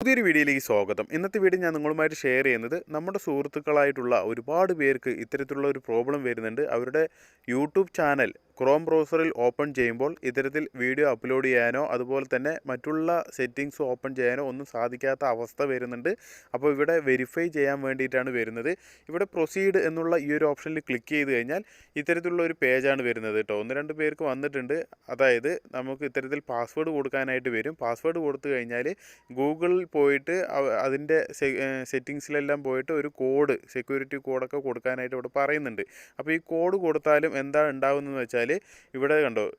പുതിയൊരു വീഡിയോയിലേക്ക് സ്വാഗതം. ഇന്നത്തെ വീഡിയോ ഞാൻ നിങ്ങളുമായിട്ട് ഷെയർ ചെയ്യുന്നത് നമ്മുടെ സുഹൃത്തുക്കളായിട്ടുള്ള ഒരുപാട് പേർക്ക് ഇത്തരത്തിലുള്ള ഒരു പ്രോബ്ലം വരുന്നുണ്ട്. അവരുടെ യൂട്യൂബ് ചാനൽ ക്രോം ബ്രൗസറിൽ ഓപ്പൺ ചെയ്യുമ്പോൾ ഇത്തരത്തിൽ വീഡിയോ അപ്ലോഡ് ചെയ്യാനോ അതുപോലെ തന്നെ മറ്റുള്ള സെറ്റിങ്സ് ഓപ്പൺ ചെയ്യാനോ ഒന്നും സാധിക്കാത്ത അവസ്ഥ വരുന്നുണ്ട്. അപ്പോൾ ഇവിടെ വെരിഫൈ ചെയ്യാൻ വേണ്ടിയിട്ടാണ് വരുന്നത്. ഇവിടെ പ്രൊസീഡ് എന്നുള്ള ഈ ഒരു ഓപ്ഷനിൽ ക്ലിക്ക് ചെയ്ത് കഴിഞ്ഞാൽ ഇത്തരത്തിലുള്ള ഒരു പേജാണ് വരുന്നത് കേട്ടോ. ഒന്ന് രണ്ട് പേർക്ക് വന്നിട്ടുണ്ട്. അതായത് നമുക്ക് ഇത്തരത്തിൽ പാസ്വേഡ് കൊടുക്കാനായിട്ട് വരും. പാസ്വേഡ് കൊടുത്തു കഴിഞ്ഞാൽ ഗൂഗിളിൽ പോയിട്ട് അതിന്റെ സെറ്റിങ്സിലെല്ലാം പോയിട്ട് ഒരു കോഡ് സെക്യൂരിറ്റി കോഡൊക്കെ കൊടുക്കാനായിട്ട് ഇവിടെ പറയുന്നുണ്ട്. അപ്പോൾ ഈ കോഡ് കൊടുത്താലും എന്താ ഉണ്ടാകുന്നതെന്ന് വെച്ചാൽ ഇവിടെ കണ്ടോ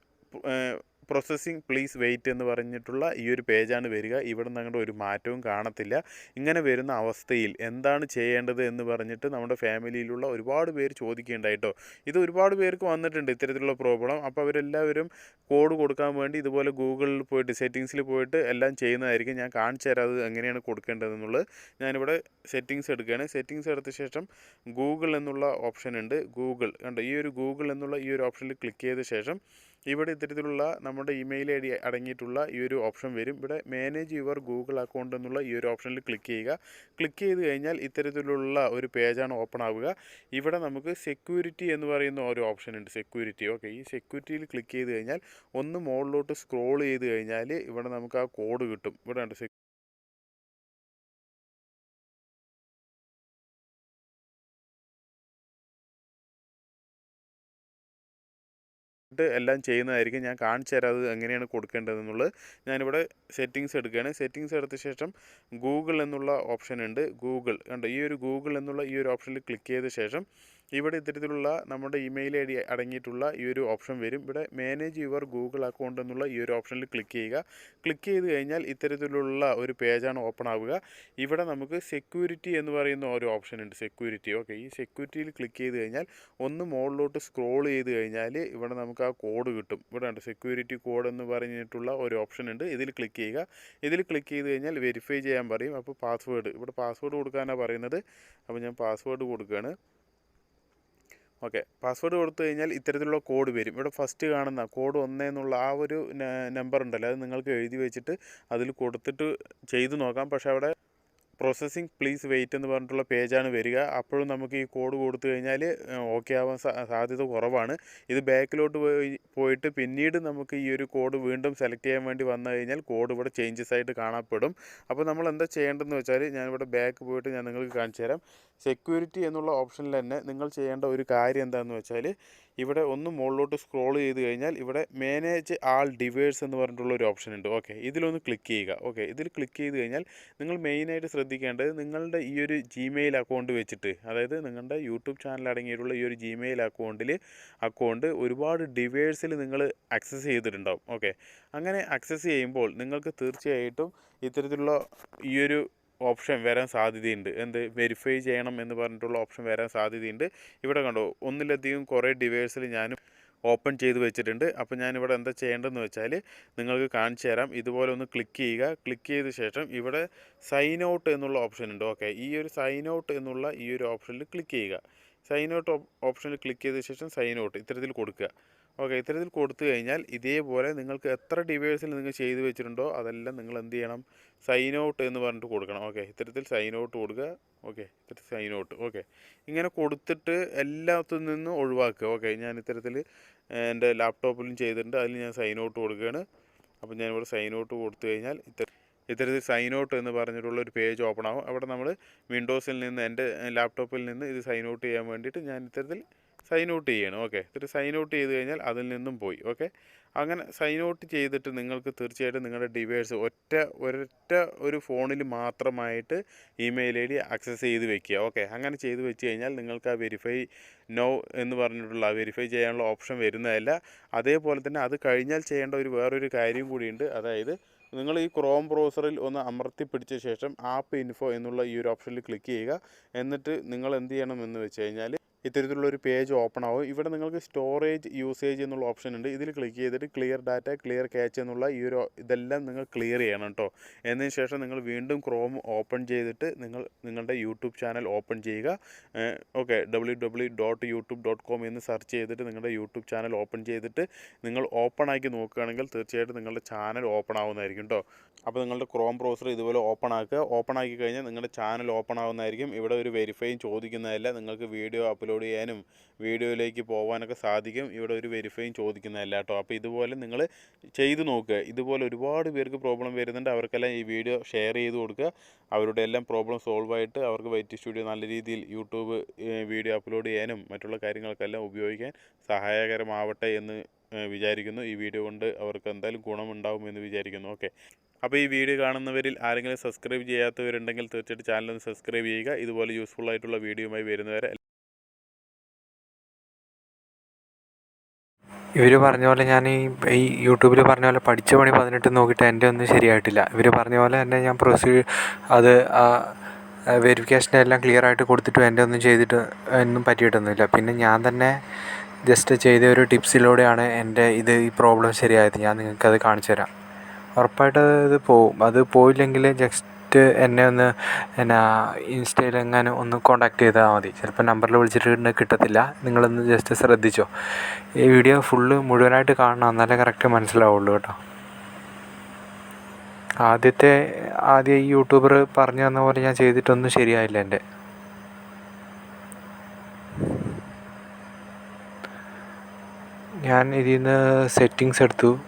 പ്രോസസ്സിങ് പ്ലീസ് വെയിറ്റ് എന്ന് പറഞ്ഞിട്ടുള്ള ഈ ഒരു പേജാണ് വരിക. ഇവിടെ നിന്ന് അങ്ങോട്ട് ഒരു മാറ്റവും കാണത്തില്ല. ഇങ്ങനെ വരുന്ന അവസ്ഥയിൽ എന്താണ് ചെയ്യേണ്ടത് എന്ന് പറഞ്ഞിട്ട് നമ്മുടെ ഫാമിലിയിലുള്ള ഒരുപാട് പേര് ചോദിക്കേണ്ടായിട്ടോ ഇത് ഒരുപാട് പേർക്ക് വന്നിട്ടുണ്ട് ഇത്തരത്തിലുള്ള പ്രോബ്ലം. അപ്പോൾ അവരെല്ലാവരും കോഡ് കൊടുക്കാൻ വേണ്ടി ഇതുപോലെ ഗൂഗിളിൽ പോയിട്ട് സെറ്റിങ്സിൽ പോയിട്ട് എല്ലാം ചെയ്യുന്നതായിരിക്കും. ഞാൻ കാണിച്ചു തരാം അത് എങ്ങനെയാണ് കൊടുക്കേണ്ടതെന്നുള്ളത്. ഞാനിവിടെ സെറ്റിങ്സ് എടുക്കുകയാണ്. സെറ്റിങ്സ് എടുത്ത ശേഷം ഗൂഗിൾ എന്നുള്ള ഓപ്ഷൻ ഉണ്ട്. ഗൂഗിൾ. കണ്ടോ? ഈ ഒരു ഗൂഗിൾ എന്നുള്ള ഈ ഒരു ഓപ്ഷനിൽ ക്ലിക്ക് ചെയ്ത ശേഷം ഇവിടെ ഇത്തരത്തിലുള്ള നമ്മുടെ ഇമെയിൽ ഐ ഡി അടങ്ങിയിട്ടുള്ള ഈ ഒരു ഓപ്ഷൻ വരും. ഇവിടെ മാനേജ് യുവർ ഗൂഗിൾ അക്കൗണ്ട് എന്നുള്ള ഈ ഒരു ഓപ്ഷനിൽ ക്ലിക്ക് ചെയ്യുക. ക്ലിക്ക് ചെയ്ത് കഴിഞ്ഞാൽ ഇത്തരത്തിലുള്ള ഒരു പേജാണ് ഓപ്പൺ ആവുക. ഇവിടെ നമുക്ക് സെക്യൂരിറ്റി എന്ന് പറയുന്ന ഒരു ഓപ്ഷൻ ഉണ്ട്. സെക്യൂരിറ്റി ഓക്കെ ഈ സെക്യൂരിറ്റിയിൽ ക്ലിക്ക് ചെയ്ത് കഴിഞ്ഞാൽ ഒന്ന് മുകളിലോട്ട് സ്ക്രോൾ ചെയ്ത് കഴിഞ്ഞാൽ ഇവിടെ നമുക്ക് ആ കോഡ് കിട്ടും. ഇവിടെ ഉണ്ട് ഇട്ട് എല്ലാം ചെയ്യുന്നതായിരിക്കും. ഞാൻ കാണിച്ചു തരാം അത് എങ്ങനെയാണ് കൊടുക്കേണ്ടതെന്നുള്ളത്. ഞാനിവിടെ സെറ്റിങ്സ് എടുക്കുകയാണ്. സെറ്റിങ്സ് എടുത്ത ശേഷം ഗൂഗിൾ എന്നുള്ള ഓപ്ഷൻ ഉണ്ട്. ഗൂഗിൾ കണ്ടോ? ഈ ഒരു ഗൂഗിൾ എന്നുള്ള ഈ ഒരു ഓപ്ഷനിൽ ക്ലിക്ക് ചെയ്ത ശേഷം ഇവിടെ ഇത്തരത്തിലുള്ള നമ്മുടെ ഇമെയിൽ ഐ ഡി അടങ്ങിയിട്ടുള്ള ഈ ഒരു ഓപ്ഷൻ വരും. ഇവിടെ മാനേജ് യുവർ ഗൂഗിൾ അക്കൗണ്ട് എന്നുള്ള ഈ ഒരു ഓപ്ഷനിൽ ക്ലിക്ക് ചെയ്യുക. ക്ലിക്ക് ചെയ്ത് കഴിഞ്ഞാൽ ഇത്തരത്തിലുള്ള ഒരു പേജാണ് ഓപ്പൺ ആവുക. ഇവിടെ നമുക്ക് സെക്യൂരിറ്റി എന്ന് പറയുന്ന ഒരു ഓപ്ഷൻ ഉണ്ട്. സെക്യൂരിറ്റി ഓക്കെ ഈ സെക്യൂരിറ്റിയിൽ ക്ലിക്ക് ചെയ്ത് കഴിഞ്ഞാൽ ഒന്ന് മുകളിലോട്ട് സ്ക്രോൾ ചെയ്ത് കഴിഞ്ഞാൽ ഇവിടെ നമുക്ക് ആ കോഡ് കിട്ടും. ഇവിടെ ഉണ്ട് സെക്യൂരിറ്റി കോഡ് എന്ന് പറഞ്ഞിട്ടുള്ള ഒരു ഓപ്ഷൻ ഉണ്ട്. ഇതിൽ ക്ലിക്ക് ചെയ്യുക. ഇതിൽ ക്ലിക്ക് ചെയ്ത് കഴിഞ്ഞാൽ വെരിഫൈ ചെയ്യാൻ പറയും. അപ്പോൾ പാസ്വേഡ് ഇവിടെ പാസ്വേഡ് കൊടുക്കാനാണ് പറയുന്നത്. അപ്പോൾ ഞാൻ പാസ്വേഡ് കൊടുക്കുകയാണ് ഓക്കെ. പാസ്വേഡ് കൊടുത്തു കഴിഞ്ഞാൽ ഇത്തരത്തിലുള്ള കോഡ് വരും. ഇവിടെ ഫസ്റ്റ് കാണുന്ന കോഡ് ഒന്ന് എന്നുള്ള ആ ഒരു നമ്പർ ഉണ്ടല്ലോ. അത് നിങ്ങൾക്ക് എഴുതി വെച്ചിട്ട് അതിൽ കൊടുത്തിട്ട് ചെയ്തു നോക്കാം. പക്ഷേ അവിടെ പ്രോസസ്സിങ് പ്ലീസ് വെയിറ്റ് എന്ന് പറഞ്ഞിട്ടുള്ള പേജാണ് വരിക. അപ്പോഴും നമുക്ക് ഈ കോഡ് കൊടുത്തു കഴിഞ്ഞാൽ ഓക്കെ ആവാൻ സാധ്യത കുറവാണ്. ഇത് ബാക്കിലോട്ട് പോയി പോയിട്ട് പിന്നീട് നമുക്ക് ഈ ഒരു കോഡ് വീണ്ടും സെലക്ട് ചെയ്യാൻ വേണ്ടി വന്നു കഴിഞ്ഞാൽ കോഡ് ഇവിടെ ചേഞ്ചസ് ആയിട്ട് കാണപ്പെടും. അപ്പോൾ നമ്മൾ എന്താ ചെയ്യേണ്ടതെന്ന് വെച്ചാൽ ഞാനിവിടെ ബാക്ക് പോയിട്ട് ഞാൻ നിങ്ങൾക്ക് കാണിച്ചു തരാം. സെക്യൂരിറ്റി എന്നുള്ള ഓപ്ഷനിൽ തന്നെ നിങ്ങൾ ചെയ്യേണ്ട ഒരു കാര്യം എന്താണെന്ന് വെച്ചാൽ ഇവിടെ ഒന്ന് മുകളിലോട്ട് സ്ക്രോൾ ചെയ്ത് കഴിഞ്ഞാൽ ഇവിടെ മാനേജ് ആൾ ഡിവേഴ്സ് എന്ന് പറഞ്ഞിട്ടുള്ള ഒരു ഓപ്ഷൻ ഉണ്ട്. ഓക്കെ ഇതിലൊന്ന് ക്ലിക്ക് ചെയ്യുക. ഓക്കെ ഇതിൽ ക്ലിക്ക് ചെയ്ത് കഴിഞ്ഞാൽ നിങ്ങൾ മെയിനായിട്ട് ശ്രദ്ധിക്കേണ്ടത് നിങ്ങളുടെ ഈ ഒരു ജിമെയിൽ അക്കൗണ്ട് വെച്ചിട്ട് അതായത് നിങ്ങളുടെ യൂട്യൂബ് ചാനൽ അടങ്ങിയിട്ടുള്ള ഈ ഒരു ജിമെയിൽ അക്കൗണ്ടിൽ അക്കൗണ്ട് ഒരുപാട് ഡിവേഴ്സിൽ നിങ്ങൾ ആക്സസ് ചെയ്തിട്ടുണ്ടാവും. ഓക്കെ അങ്ങനെ ആക്സസ് ചെയ്യുമ്പോൾ നിങ്ങൾക്ക് തീർച്ചയായിട്ടും ഇത്തരത്തിലുള്ള ഈ ഒരു ഓപ്ഷൻ വരാൻ സാധ്യതയുണ്ട്. എന്ത്? വെരിഫൈ ചെയ്യണം എന്ന് പറഞ്ഞിട്ടുള്ള ഓപ്ഷൻ വരാൻ സാധ്യതയുണ്ട്. ഇവിടെ കണ്ടോ ഒന്നിലധികം കുറേ ഡിവൈസിൽ ഞാനും ഓപ്പൺ ചെയ്ത് വെച്ചിട്ടുണ്ട്. അപ്പോൾ ഞാനിവിടെ എന്താ ചെയ്യേണ്ടതെന്ന് വെച്ചാൽ നിങ്ങൾക്ക് കാണിച്ചു തരാം. ഇതുപോലെ ഒന്ന് ക്ലിക്ക് ചെയ്യുക. ക്ലിക്ക് ചെയ്ത ശേഷം ഇവിടെ സൈൻ ഔട്ട് എന്നുള്ള ഓപ്ഷൻ ഉണ്ട്. ഓക്കെ ഈ ഒരു സൈൻ ഔട്ട് എന്നുള്ള ഈ ഒരു ഓപ്ഷനിൽ ക്ലിക്ക് ചെയ്യുക. സൈൻ ഔട്ട് ഓപ്ഷനിൽ ക്ലിക്ക് ചെയ്ത ശേഷം സൈൻ ഔട്ട് ഇത്തരത്തിൽ കൊടുക്കുക. ഓക്കെ ഇത്തരത്തിൽ കൊടുത്തു കഴിഞ്ഞാൽ ഇതേപോലെ നിങ്ങൾക്ക് എത്ര ഡിവൈസിൽ നിങ്ങൾ ചെയ്തു വെച്ചിട്ടുണ്ടോ അതെല്ലാം നിങ്ങൾ എന്ത് ചെയ്യണം? സൈൻ ഔട്ട് എന്ന് പറഞ്ഞിട്ട് കൊടുക്കണം. ഓക്കെ ഇത്തരത്തിൽ സൈൻ ഔട്ട് കൊടുക്കുക. ഓക്കെ ഇത്തരത്തിൽ സൈൻ ഔട്ട് ഓക്കെ ഇങ്ങനെ കൊടുത്തിട്ട് എല്ലാത്തിൽ നിന്നും ഒഴിവാക്കുക. ഓക്കെ ഞാൻ ഇത്തരത്തിൽ എന്റെ ലാപ്ടോപ്പിലും ചെയ്തിട്ടുണ്ട്. അതിൽ ഞാൻ സൈൻ ഔട്ട് കൊടുക്കുകയാണ്. അപ്പോൾ ഞാനിവിടെ സൈൻ ഔട്ട് കൊടുത്തു കഴിഞ്ഞാൽ ഇത്തരം ഇത്തരത്തിൽ സൈൻ ഔട്ട് എന്ന് പറഞ്ഞിട്ടുള്ള ഒരു പേജ് ഓപ്പൺ ആവും. അവിടെ നമ്മൾ വിൻഡോസിൽ നിന്ന് എന്റെ ലാപ്ടോപ്പിൽ നിന്ന് ഇത് സൈൻ ഔട്ട് ചെയ്യാൻ വേണ്ടിയിട്ട് ഞാൻ ഇത്തരത്തിൽ സൈൻ ഔട്ട് ചെയ്യണം. ഓക്കെ എന്നിട്ട് സൈൻ ഔട്ട് ചെയ്ത് കഴിഞ്ഞാൽ അതിൽ നിന്നും പോയി. ഓക്കെ അങ്ങനെ സൈൻ ഔട്ട് ചെയ്തിട്ട് നിങ്ങൾക്ക് തീർച്ചയായിട്ടും നിങ്ങളുടെ ഡിവൈസ് ഒറ്റ ഒരൊറ്റ ഒരു ഫോണിൽ മാത്രമായിട്ട് ഇമെയിൽ ഐ ഡി ആക്സസ് ചെയ്ത് വെക്കുക. ഓക്കെ അങ്ങനെ ചെയ്ത് വെച്ച് കഴിഞ്ഞാൽ നിങ്ങൾക്ക് ആ വെരിഫൈ നോ എന്ന് പറഞ്ഞിട്ടുള്ള വെരിഫൈ ചെയ്യാനുള്ള ഓപ്ഷൻ വരുന്നതല്ല. അതേപോലെ തന്നെ അത് കഴിഞ്ഞാൽ ചെയ്യേണ്ട ഒരു വേറൊരു കാര്യം കൂടിയുണ്ട്. അതായത് നിങ്ങൾ ഈ ക്രോം ബ്രൗസറിൽ ഒന്ന് അമർത്തി പിടിച്ച ശേഷം ആപ്പ് ഇൻഫോ എന്നുള്ള ഈ ഒരു ഓപ്ഷനിൽ ക്ലിക്ക് ചെയ്യുക. എന്നിട്ട് നിങ്ങൾ എന്ത് ചെയ്യണം എന്ന് വെച്ച് കഴിഞ്ഞാൽ ഇത്തരത്തിലുള്ള ഒരു പേജ് ഓപ്പൺ ആവും. ഇവിടെ നിങ്ങൾക്ക് സ്റ്റോറേജ് യൂസേജ് എന്നുള്ള ഓപ്ഷൻ ഉണ്ട്. ഇതിൽ ക്ലിക്ക് ചെയ്തിട്ട് ക്ലിയർ ഡാറ്റ ക്ലിയർ ക്യാച്ച് എന്നുള്ള ഈ ഒരു ഇതെല്ലാം നിങ്ങൾ ക്ലിയർ ചെയ്യണം കേട്ടോ എന്നതിന് ശേഷം നിങ്ങൾ വീണ്ടും ക്രോം ഓപ്പൺ ചെയ്തിട്ട് നിങ്ങൾ നിങ്ങളുടെ യൂട്യൂബ് ചാനൽ ഓപ്പൺ ചെയ്യുക. Okay W W dot YouTube dot com എന്ന് സെർച്ച് ചെയ്തിട്ട് നിങ്ങളുടെ യൂട്യൂബ് ചാനൽ ഓപ്പൺ ചെയ്തിട്ട് നിങ്ങൾ ഓപ്പൺ ആക്കി നോക്കുകയാണെങ്കിൽ തീർച്ചയായിട്ടും നിങ്ങളുടെ ചാനൽ ഓപ്പൺ ആവുന്നതായിരിക്കും കേട്ടോ അപ്പോൾ നിങ്ങളുടെ ക്രോം ബ്രൗസർ ഇതുപോലെ ഓപ്പൺ ആക്കുക. ഓപ്പൺ ആക്കി കഴിഞ്ഞാൽ നിങ്ങളുടെ ചാനൽ ഓപ്പൺ ആവുന്നതായിരിക്കും. ഇവിടെ ഒരു വെരിഫൈയും ചോദിക്കുന്നതല്ല. നിങ്ങൾക്ക് വീഡിയോ അപ്ലോഡ് ചെയ്യാനും വീഡിയോയിലേക്ക് പോകാനൊക്കെ സാധിക്കും. ഇവിടെ ഒരു വെരിഫൈയും ചോദിക്കുന്നതല്ല കേട്ടോ. അപ്പോൾ ഇതുപോലെ നിങ്ങൾ ചെയ്തു നോക്കുക. ഇതുപോലെ ഒരുപാട് പേർക്ക് പ്രോബ്ലം വരുന്നുണ്ട്. അവർക്കെല്ലാം ഈ വീഡിയോ ഷെയർ ചെയ്ത് കൊടുക്കുക. അവരുടെ എല്ലാം പ്രോബ്ലം സോൾവ് ആയിട്ട് അവർക്ക് വൈറ്റ് സ്റ്റുഡിയോ നല്ല രീതിയിൽ യൂട്യൂബ് വീഡിയോ അപ്ലോഡ് ചെയ്യാനും മറ്റുള്ള കാര്യങ്ങൾക്കെല്ലാം ഉപയോഗിക്കാൻ സഹായകരമാവട്ടെ എന്ന് വിചാരിക്കുന്നു. ഈ വീഡിയോ കൊണ്ട് അവർക്ക് എന്തായാലും ഗുണമുണ്ടാകുമെന്ന് വിചാരിക്കുന്നു. ഓക്കെ അപ്പോൾ ഈ വീഡിയോ കാണുന്നവരിൽ ആരെങ്കിലും സബ്സ്ക്രൈബ് ചെയ്യാത്തവരുണ്ടെങ്കിൽ തീർച്ചയായിട്ടും ചാനൽ ഒന്ന് സബ്സ്ക്രൈബ് ചെയ്യുക. ഇതുപോലെ യൂസ്ഫുൾ ആയിട്ടുള്ള വീഡിയോയുമായി വരുന്നവരെ ഇവർ പറഞ്ഞ പോലെ ഞാൻ ഈ ഈ യൂട്യൂബിൽ പറഞ്ഞ പോലെ പഠിച്ച പണി പതിനെട്ട് നോക്കിയിട്ട് എന്റെ ഒന്നും ശരിയായിട്ടില്ല. ഇവർ പറഞ്ഞ പോലെ തന്നെ ഞാൻ പ്രൊസീ അത് വെരിഫിക്കേഷൻ എല്ലാം ക്ലിയർ ആയിട്ട് കൊടുത്തിട്ടും എന്റെ ഒന്നും ചെയ്തിട്ട് ഒന്നും പറ്റിയിട്ടൊന്നുമില്ല. പിന്നെ ഞാൻ തന്നെ ജസ്റ്റ് ചെയ്ത ഒരു ടിപ്സിലൂടെയാണ് എന്റെ ഇത് ഈ പ്രോബ്ലം ശരിയായത്. ഞാൻ നിങ്ങൾക്കത് കാണിച്ചു തരാം ഉറപ്പായിട്ട് ഇത് പോവും. അത് പോയില്ലെങ്കിൽ ജസ്റ്റ് എന്നെ ഒന്ന് എന്നാ ഇൻസ്റ്റയിൽ എങ്ങനെ ഒന്ന് കോൺടാക്ട് ചെയ്താൽ മതി. ചിലപ്പോൾ നമ്പറിൽ വിളിച്ചിട്ട് കിട്ടത്തില്ല. നിങ്ങളൊന്ന് ജസ്റ്റ് ശ്രദ്ധിച്ചോ. ഈ വീഡിയോ ഫുള്ള് മുഴുവനായിട്ട് കാണണം എന്നാലേ കറക്റ്റ് മനസ്സിലാവുള്ളൂ കേട്ടോ. ആദ്യത്തെ ആദ്യം ഈ യൂട്യൂബർ പറഞ്ഞു തന്ന പോലെ ഞാൻ ചെയ്തിട്ടൊന്നും ശരിയായില്ല എന്റെ. ഞാൻ ഇതിൽ നിന്ന് സെറ്റിങ്സ് എടുത്തു.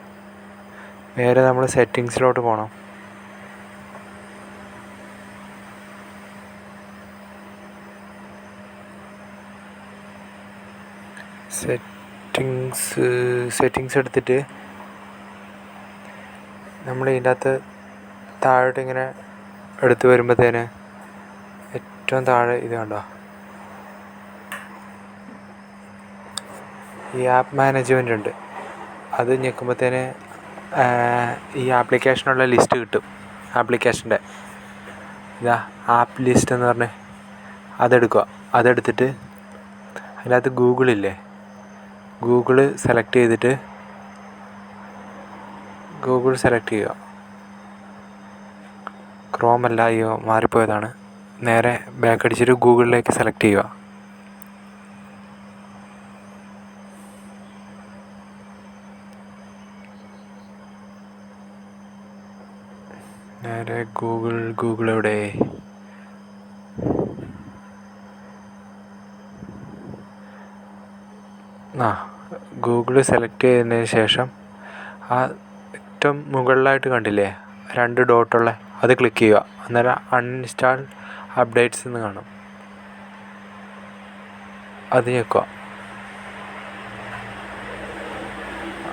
നേരെ നമ്മൾ സെറ്റിങ്സിലോട്ട് പോകണം സെറ്റിങ്സ് സെറ്റിങ്സ് എടുത്തിട്ട് നമ്മൾ ഇതിന്റെ അകത്ത് താഴോട്ട് ഇങ്ങനെ എടുത്ത് വരുമ്പോഴത്തേന് ഏറ്റവും താഴെ ഇത് കണ്ടോ? ഈ ആപ്പ് മാനേജ്മെന്റ് ഉണ്ട്. അത് ഞെക്കുമ്പോഴത്തേന് ഈ ആപ്ലിക്കേഷനുള്ള ലിസ്റ്റ് കിട്ടും. ആപ്ലിക്കേഷന്റെ ഇതാ ആപ്പ് ലിസ്റ്റ് എന്ന് പറഞ്ഞ് അതെടുക്കുക. അതെടുത്തിട്ട് അതിനകത്ത് ഗൂഗിളില്ലേ ഗൂഗിൾ സെലക്ട് ചെയ്തിട്ട് ഗൂഗിൾ സെലക്ട് ചെയ്യുക. ക്രോം അല്ല അയ്യോ മാറിപ്പോയതാണ്. നേരെ ബാക്ക് അടിച്ചിട്ട് ഗൂഗിളിലേക്ക് സെലക്ട് ചെയ്യുക. നേരെ ഗൂഗിൾ ഗൂഗിൾ എവിടെ? ആ ഗൂഗിൾ സെലക്ട് ചെയ്തതിന് ശേഷം ആ ഏറ്റവും മുകളിലായിട്ട് കണ്ടില്ലേ രണ്ട് ഡോട്ടുള്ള അത് ക്ലിക്ക് ചെയ്യുക. അന്നേരം അൺഇൻസ്റ്റാൾ അപ്ഡേറ്റ്സ് എന്ന് കാണും. അത് ഞെക്കുക.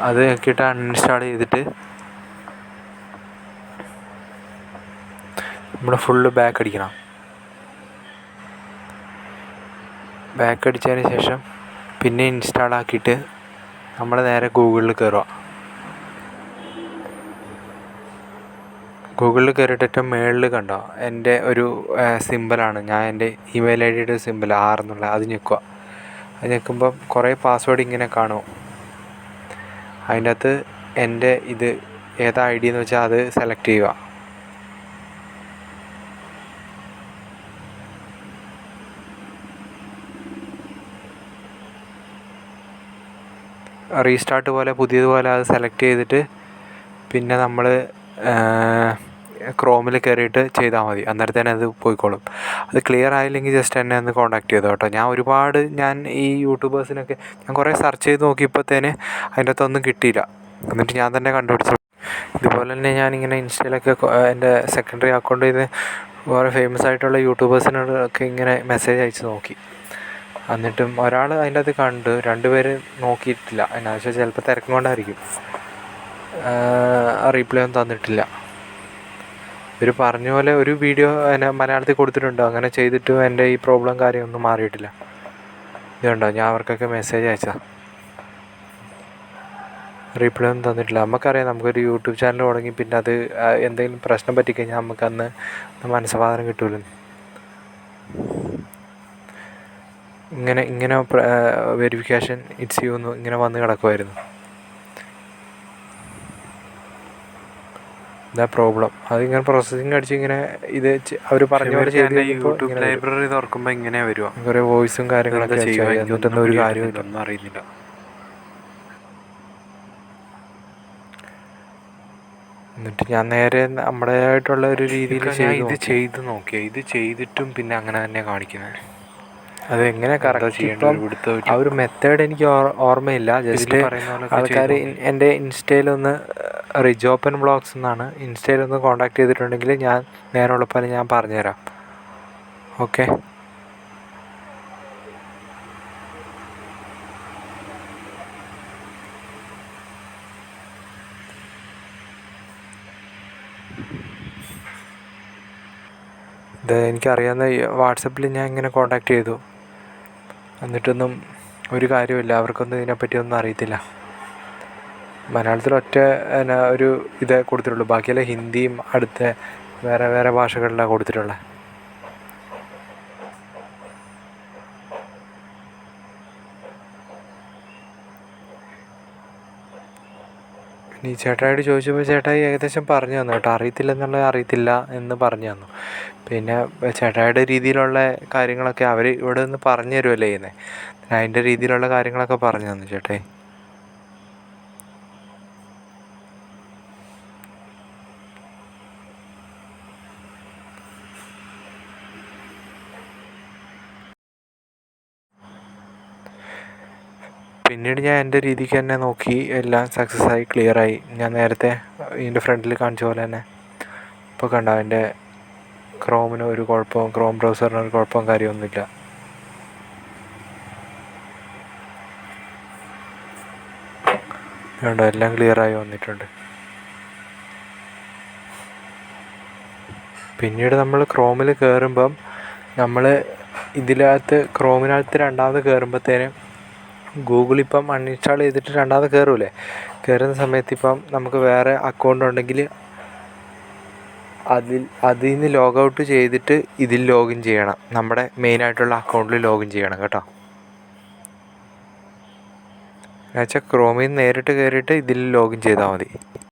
അത് ഞെക്കിയിട്ട് അൺഇൻസ്റ്റാൾ ചെയ്തിട്ട് നമ്മൾ ഫുള്ള് ബാക്ക് അടിക്കണം. ബാക്ക് അടിച്ചതിന് ശേഷം പിന്നെ ഇൻസ്റ്റാൾ ആക്കിയിട്ട് നമ്മൾ നേരെ ഗൂഗിളിൽ കയറുക ഗൂഗിളിൽ കയറിയിട്ട് ഏറ്റവും മുകളിൽ കണ്ടോ? എന്റെ ഒരു സിമ്പിളാണ് ഞാൻ എന്റെ ഇമെയിൽ ഐ ഡിയുടെ സിമ്പിൾ ആർ എന്നുള്ള അത് ഞെക്കുക അത് ഞെക്കുമ്പം കുറേ പാസ്വേഡ് ഇങ്ങനെ കാണും. അതിന്റെ അകത്ത് എന്റെ ഇത് ഏതാ ഐ ഡി എന്ന് വെച്ചാൽ അത് സെലക്ട് ചെയ്യുക. റീസ്റ്റാർട്ട് പോലെ പുതിയതുപോലെ അത് സെലക്ട് ചെയ്തിട്ട് പിന്നെ നമ്മൾ ക്രോമിൽ കയറിയിട്ട് ചെയ്താൽ മതി. അന്നേരത്തേന് അത് പോയിക്കോളും. അത് ക്ലിയർ ആയില്ലെങ്കിൽ ജസ്റ്റ് എന്നെ ഒന്ന് കോൺടാക്ട് ചെയ്തോ കേട്ടോ. ഞാൻ ഒരുപാട് ഞാൻ ഈ യൂട്യൂബേഴ്സിനൊക്കെ ഞാൻ കുറേ സെർച്ച് ചെയ്ത് നോക്കിയപ്പോഴത്തേന് അതിന്റെ അകത്തൊന്നും കിട്ടിയില്ല. എന്നിട്ട് ഞാൻ തന്നെ കണ്ടുപിടിച്ചു. ഇതുപോലെ തന്നെ ഞാനിങ്ങനെ ഇൻസ്റ്റയിലൊക്കെ എന്റെ സെക്കൻഡറി അക്കൗണ്ട് ചെയ്ത് വേറെ ഫേമസ് ആയിട്ടുള്ള യൂട്യൂബേഴ്സിനൊക്കെ ഇങ്ങനെ മെസ്സേജ് അയച്ച് നോക്കി. എന്നിട്ടും ഒരാൾ അതിന്റെ അത് കണ്ട് രണ്ടുപേര് നോക്കിയിട്ടില്ല. എന്നാ വെച്ചാൽ ചിലപ്പോൾ തിരക്കും കൊണ്ടായിരിക്കും. റീപ്ലൈ ഒന്നും തന്നിട്ടില്ല. ഇവർ പറഞ്ഞ പോലെ ഒരു വീഡിയോ എന്നെ മലയാളത്തിൽ കൊടുത്തിട്ടുണ്ട്. അങ്ങനെ ചെയ്തിട്ടും എന്റെ ഈ പ്രോബ്ലം കാര്യമൊന്നും മാറിയിട്ടില്ല. ഇതുണ്ടോ ഞാൻ അവർക്കൊക്കെ മെസ്സേജ് അയച്ചാൽ റീപ്ലൈ ഒന്നും തന്നിട്ടില്ല. നമുക്കറിയാം നമുക്കൊരു യൂട്യൂബ് ചാനൽ തുടങ്ങി പിന്നെ അത് എന്തെങ്കിലും പ്രശ്നം പറ്റിക്കഴിഞ്ഞാൽ നമുക്കന്ന് മനസ്സമാധാനം കിട്ടുമല്ലോ ഇങ്ങനെ ഇങ്ങനെ വെരിഫിക്കേഷൻ ഇറ്റ്സ് യു എന്ന് ഇങ്ങനെ വന്ന് കിടക്കുമായിരുന്നു ഇതാ പ്രോബ്ലം അത് ഇങ്ങനെ പ്രോസസ്സിങ് അടിച്ച് ഇങ്ങനെ ഇത് അവർ പറഞ്ഞ പോലെ യൂട്യൂബ് ലൈബ്രറി തുറക്കുമ്പോൾ ഇങ്ങനെ വരുവാ കുറേ വോയിസും കാര്യങ്ങളൊക്കെ എന്നിട്ടൊന്നും ഒരു കാര്യമില്ല. ഒന്നും അറിയുന്നില്ല. എന്നിട്ട് ഞാൻ നേരെ നമ്മുടേതായിട്ടുള്ള ഒരു രീതിയിൽ ഇത് ചെയ്ത് നോക്കിയ. ഇത് ചെയ്തിട്ടും പിന്നെ അങ്ങനെ തന്നെ കാണിക്കുന്നത് അത് എങ്ങനെ കറക്റ്റ് ചെയ്യണം ഇപ്പം ആ ഒരു മെത്തേഡ് എനിക്ക് ഓർമ്മയില്ല. ജസ്റ്റ് ആൾക്കാർ. എന്റെ ഇൻസ്റ്റയിലൊന്ന് റിജോപ്പൻ ബ്ലോഗ്സ് എന്നാണ്. ഇൻസ്റ്റയിലൊന്ന് കോൺടാക്ട് ചെയ്തിട്ടുണ്ടെങ്കിൽ ഞാൻ നേരമുള്ളപ്പോൾ ഞാൻ പറഞ്ഞുതരാം. ഓക്കെ? ഇത് എനിക്കറിയാവുന്ന വാട്സപ്പിൽ ഞാൻ ഇങ്ങനെ കോണ്ടാക്ട് ചെയ്തു. എന്നിട്ടൊന്നും ഒരു കാര്യമില്ല അവർക്കൊന്നും ഇതിനെപ്പറ്റി ഒന്നും അറിയത്തില്ല. മലയാളത്തിൽ ഒറ്റ എന്നാ ഒരു ഇതേ കൊടുത്തിട്ടുള്ളൂ. ബാക്കിയെല്ലാം ഹിന്ദിയും അടുത്ത വേറെ വേറെ ഭാഷകളിലാണ് കൊടുത്തിട്ടുള്ളത്. ഇനി ചേട്ടായിയോട് ചോദിച്ചപ്പോൾ ചേട്ടായി ഏകദേശം പറഞ്ഞു തന്നു കേട്ടോ. അറിയത്തില്ല എന്നുള്ളത് അറിയത്തില്ല എന്ന് പറഞ്ഞു തന്നു. പിന്നെ ചേട്ടായിയുടെ രീതിയിലുള്ള കാര്യങ്ങളൊക്കെ അവർ ഇവിടെ നിന്ന് പറഞ്ഞു തരുമല്ലേ ചെയ്യുന്നത് അതിന്റെ രീതിയിലുള്ള കാര്യങ്ങളൊക്കെ പറഞ്ഞു തന്നു ചേട്ടായി. പിന്നീട് ഞാൻ എന്റെ രീതിക്ക് തന്നെ നോക്കി എല്ലാം സക്സസ് ആയി ക്ലിയർ ആയി. ഞാൻ നേരത്തെ ഇതിന്റെ ഫ്രണ്ടിൽ കാണിച്ച പോലെ തന്നെ ഇപ്പോൾ കണ്ടോ എന്റെ ക്രോമിന് ഒരു കുഴപ്പവും ക്രോം ബ്രൗസറിന് ഒരു കുഴപ്പവും കാര്യമൊന്നുമില്ല. കണ്ടോ എല്ലാം ക്ലിയറായി വന്നിട്ടുണ്ട്. പിന്നീട് നമ്മൾ ക്രോമിൽ കയറുമ്പം നമ്മൾ ഇതിനകത്ത് ക്രോമിനകത്ത് രണ്ടാമത് കയറുമ്പോഴത്തേനും ഗൂഗിൾ ഇപ്പം അൺഇൻസ്റ്റാൾ ചെയ്തിട്ട് രണ്ടാമത് കയറൂലേ കയറുന്ന സമയത്ത് ഇപ്പം നമുക്ക് വേറെ അക്കൗണ്ട് ഉണ്ടെങ്കിൽ അതിൽ അതിൽ നിന്ന് ലോഗൗട്ട് ചെയ്തിട്ട് ഇതിൽ ലോഗിൻ ചെയ്യണം. നമ്മുടെ മെയിനായിട്ടുള്ള അക്കൗണ്ടിൽ ലോഗിൻ ചെയ്യണം കേട്ടോ. എന്നുവെച്ചാൽ ക്രോമിൽ നിന്ന് നേരിട്ട് കയറിയിട്ട് ഇതിൽ ലോഗിൻ ചെയ്താൽ മതി.